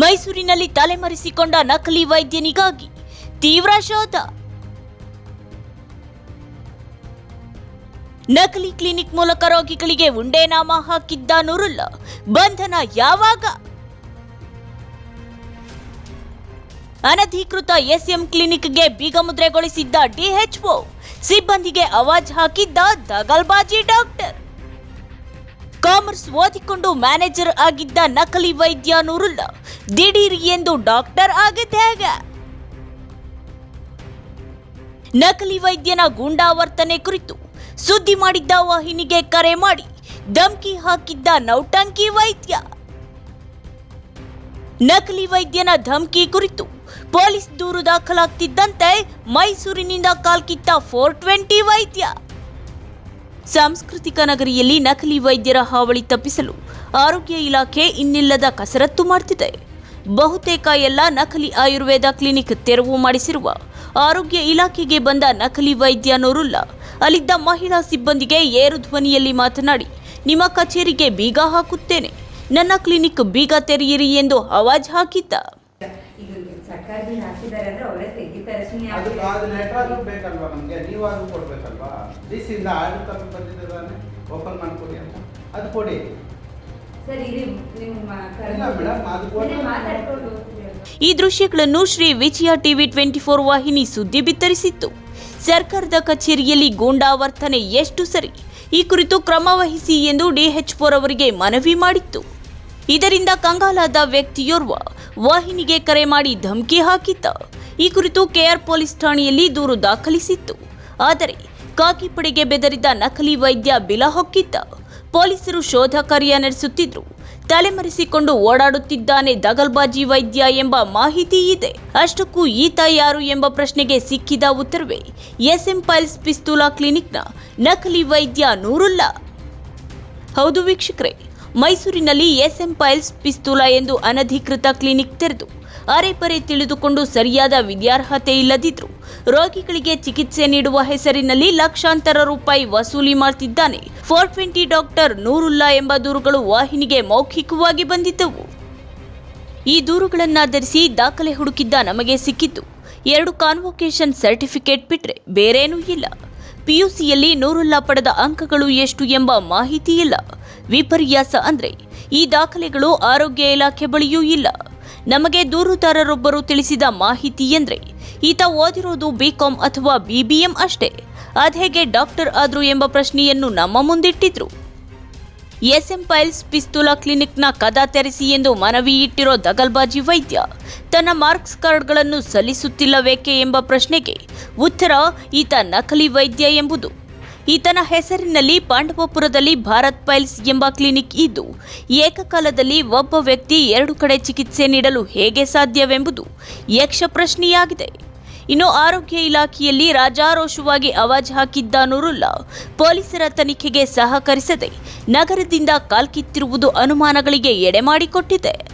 ಮೈಸೂರಿನಲ್ಲಿ ತಲೆಮರೆಸಿಕೊಂಡ ನಕಲಿ ವೈದ್ಯನಿಗಾಗಿ ತೀವ್ರ ಶೋಧ. ನಕಲಿ ಕ್ಲಿನಿಕ್ ಮೂಲಕ ರೋಗಿಗಳಿಗೆ ಉಂಡೇನಾಮ ಹಾಕಿದ್ದ ನುರುಲ್ಲ, ಬಂಧನ ಯಾವಾಗ? ಅನಧಿಕೃತ ಎಸ್ಎಂ ಕ್ಲಿನಿಕ್ಗೆ ಬೀಗ ಮುದ್ರೆಗೊಳಿಸಿದ್ದ ಡಿಎಚ್ಒ ಸಿಬ್ಬಂದಿಗೆ ಅವಾಜ್ ಹಾಕಿದ್ದ ದಗಲ್ಬಾಜಿ ಡಾಕ್ಟರ್. ಕಾಮರ್ಸ್ ಓದಿಕೊಂಡು ಮ್ಯಾನೇಜರ್ ಆಗಿದ್ದ ನಕಲಿ ವೈದ್ಯ ನೂರುಲ್ಲ ದಿಢೀರ್ ಎಂದು ಡಾಕ್ಟರ್ ಆಗಿದ್ದಾಗ. ನಕಲಿ ವೈದ್ಯನ ಗೂಂಡಾವರ್ತನೆ ಕುರಿತು ಸುದ್ದಿ ಮಾಡಿದ್ದ ವಾಹಿನಿಗೆ ಕರೆ ಮಾಡಿ ಧಮ್ಕಿ ಹಾಕಿದ್ದ ನೌಟಂಕಿ ವೈದ್ಯ. ನಕಲಿ ವೈದ್ಯನ ಧಮ್ಕಿ ಕುರಿತು ಪೊಲೀಸ್ ದೂರು ದಾಖಲಾಗ್ತಿದ್ದಂತೆ ಮೈಸೂರಿನಿಂದ ಕಾಲ್ಕಿತ್ತ ಫೋರ್ ಟ್ವೆಂಟಿ ವೈದ್ಯ. ಸಾಂಸ್ಕೃತಿಕ ನಗರಿಯಲ್ಲಿ ನಕಲಿ ವೈದ್ಯರ ಹಾವಳಿ ತಪ್ಪಿಸಲು ಆರೋಗ್ಯ ಇಲಾಖೆ ಇನ್ನಿಲ್ಲದ ಕಸರತ್ತು ಮಾಡ್ತಿದೆ. ಬಹುತೇಕ ಎಲ್ಲ ನಕಲಿ ಆಯುರ್ವೇದ ಕ್ಲಿನಿಕ್ ತೆರವು ಮಾಡಿಸಿರುವ ಆರೋಗ್ಯ ಇಲಾಖೆಗೆ ಬಂದ ನಕಲಿ ವೈದ್ಯ ನೂರುಲ್ಲ ಅಲ್ಲಿದ್ದ ಮಹಿಳಾ ಸಿಬ್ಬಂದಿಗೆ ಏರು ಧ್ವನಿಯಲ್ಲಿ ಮಾತನಾಡಿ ನಿಮ್ಮ ಕಚೇರಿಗೆ ಬೀಗ ಹಾಕುತ್ತೇನೆ. ನನ್ನ ಕ್ಲಿನಿಕ್ ಬೀಗ ತೆರೆಯಿರಿ ಎಂದು ಅವಾಜ್ ಹಾಕಿದ್ದ. ಈಗ ಸರ್ಕಾರದಿಂದ ಹಾಕಿದ್ದಾರೆ ಅಂದ್ರೆ ಅವರೇ ತೆಗಿತಾರೆ ಅದು ಅದು ಲೆಟರ್ ಆದ್ರೂ ಬೇಕಲ್ವಾ ನಮಗೆ? ನೀವಾದ್ರೂ ಕೊಡ್ಬೇಕಲ್ವಾ? ದಿಸ್ ಇಂದ ಆಡಳಿತ ಬಂದಿದೆ ತಾನೆ ಓಪನ್ ಮಾಡ್ಕೊಡಿ ಅಂತ. ಅದು ಕೊಡಿ. ಈ ದೃಶ್ಯಗಳನ್ನು Shri Vijaya TV twenty four ವಾಹಿನಿ ಸುದ್ದಿ ಬಿತ್ತರಿಸಿತ್ತು. ಸರ್ಕಾರದ ಕಚೇರಿಯಲ್ಲಿ ಗೂಂಡಾವರ್ತನೆ ಎಷ್ಟು ಸರಿ? ಈ ಕುರಿತು ಕ್ರಮ ವಹಿಸಿ ಎಂದು ಡಿಎಚ್ಪೋರ್ ಅವರಿಗೆ ಮನವಿ ಮಾಡಿತ್ತು. ಇದರಿಂದ ಕಂಗಾಲಾದ ವ್ಯಕ್ತಿಯೋರ್ವ ವಾಹಿನಿಗೆ ಕರೆ ಮಾಡಿ ಧಮಕಿ ಹಾಕಿದ್ದ. ಈ ಕುರಿತು ಕೆಆರ್ ಪೊಲೀಸ್ ಠಾಣೆಯಲ್ಲಿ ದೂರು ದಾಖಲಿಸಿತ್ತು. ಆದರೆ ಕಾಕಿಪಡೆಗೆ ಬೆದರಿದ ನಕಲಿ ವೈದ್ಯ ಬಿಲ ಹೊಕ್ಕಿದ್ದ. ಪೊಲೀಸರು ಶೋಧ ಕಾರ್ಯ ನಡೆಸುತ್ತಿದ್ರು. ತಲೆಮರೆಸಿಕೊಂಡು ಓಡಾಡುತ್ತಿದ್ದಾನೆ ದಗಲ್ಬಾಜಿ ವೈದ್ಯ ಎಂಬ ಮಾಹಿತಿ ಇದೆ. ಅಷ್ಟಕ್ಕೂ ಈತ ಯಾರು ಎಂಬ ಪ್ರಶ್ನೆಗೆ ಸಿಕ್ಕಿದ ಉತ್ತರವೇ, ಎಸ್ಎಂ ಪೈಲ್ಸ್ ಪಿಸ್ತೂಲಾ ಕ್ಲಿನಿಕ್ನ ನಕಲಿ ವೈದ್ಯ ನೂರುಲ್ಲ. ಹೌದು ವೀಕ್ಷಕರೇ, ಮೈಸೂರಿನಲ್ಲಿ ಎಸ್ಎಂ ಪೈಲ್ಸ್ ಪಿಸ್ತೂಲಾ ಎಂದು ಅನಧಿಕೃತ ಕ್ಲಿನಿಕ್ ತೆರೆದು, ಅರೆಪರೆ ತಿಳಿದುಕೊಂಡು ಸರಿಯಾದ ವಿದ್ಯಾರ್ಹತೆ ಇಲ್ಲದಿದ್ರು. ರೋಗಿಗಳಿಗೆ ಚಿಕಿತ್ಸೆ ನೀಡುವ ಹೆಸರಿನಲ್ಲಿ ಲಕ್ಷಾಂತರ ರೂಪಾಯಿ ವಸೂಲಿ ಮಾಡ್ತಿದ್ದಾನೆ. ಫೋರ್ ಟ್ವೆಂಟಿ ಡಾಕ್ಟರ್ ನೂರುಲ್ಲಾ ಎಂಬ ದೂರುಗಳು ವಾಹಿನಿಗೆ ಮೌಖಿಕವಾಗಿ ಬಂದಿದ್ದವು. ಈ ದೂರುಗಳನ್ನಾಧರಿಸಿ ದಾಖಲೆ ಹುಡುಕಿದ್ದ ನಮಗೆ ಸಿಕ್ಕಿತು. ಎರಡು ಕಾನ್ವೊಕೇಶನ್ ಸರ್ಟಿಫಿಕೇಟ್ ಬಿಟ್ರೆ ಬೇರೇನೂ ಇಲ್ಲ. ಪಿಯುಸಿಯಲ್ಲಿ ನೂರುಲ್ಲಾ ಪಡೆದ ಅಂಕಗಳು ಎಷ್ಟು ಎಂಬ ಮಾಹಿತಿ ಇಲ್ಲ. ವಿಪರ್ಯಾಸ ಅಂದರೆ ಈ ದಾಖಲೆಗಳು ಆರೋಗ್ಯ ಇಲಾಖೆ ಬಳಿಯೂ ಇಲ್ಲ. ನಮಗೆ ದೂರುದಾರರೊಬ್ಬರು ತಿಳಿಸಿದ ಮಾಹಿತಿ ಎಂದ್ರೆ ಈತ ಓದಿರೋದು ಬಿಕಾಂ ಅಥವಾ ಬಿಬಿಎಂ ಅಷ್ಟೇ. ಅದ್ಹೇಗೆ ಡಾಕ್ಟರ್ ಆದ್ರು ಎಂಬ ಪ್ರಶ್ನೆಯನ್ನು ನಮ್ಮ ಮುಂದಿಟ್ಟಿದ್ರು. ಎಸ್ಎಂ ಪೈಲ್ಸ್ ಪಿಸ್ತೂಲ ಕ್ಲಿನಿಕ್ನ ಕದ ತೆರೆಸಿ ಎಂದು ಮನವಿ ಇಟ್ಟಿರೋ ದಗಲ್ಬಾಜಿ ವೈದ್ಯ, ತನ್ನ ಮಾರ್ಕ್ಸ್ ಕಾರ್ಡ್ಗಳನ್ನು ಸಲ್ಲಿಸುತ್ತಿಲ್ಲವೇಕೆ ಎಂಬ ಪ್ರಶ್ನೆಗೆ ಉತ್ತರ ಈತ ನಕಲಿ ವೈದ್ಯ ಎಂಬುದು. ಈತನ ಹೆಸರಿನಲ್ಲಿ ಪಾಂಡವಪುರದಲ್ಲಿ ಭಾರತ್ ಪೈಲ್ಸ್ ಎಂಬ ಕ್ಲಿನಿಕ್ ಇದ್ದು, ಏಕಕಾಲದಲ್ಲಿ ಒಬ್ಬ ವ್ಯಕ್ತಿ ಎರಡು ಕಡೆ ಚಿಕಿತ್ಸೆ ನೀಡಲು ಹೇಗೆ ಸಾಧ್ಯವೆಂಬುದು ಯಕ್ಷ ಪ್ರಶ್ನೆಯಾಗಿದೆ. ಇನ್ನು ಆರೋಗ್ಯ ಇಲಾಖೆಯಲ್ಲಿ ರಾಜಾರೋಷವಾಗಿ ಅವಾಜ್ ಹಾಕಿದ್ದ ನೂರುಲ್ಲಾ ಪೊಲೀಸರ ತನಿಖೆಗೆ ಸಹಕರಿಸದೆ ನಗರದಿಂದ ಕಾಲ್ಕಿತ್ತಿರುವುದು ಅನುಮಾನಗಳಿಗೆ ಎಡೆಮಾಡಿಕೊಟ್ಟಿದೆ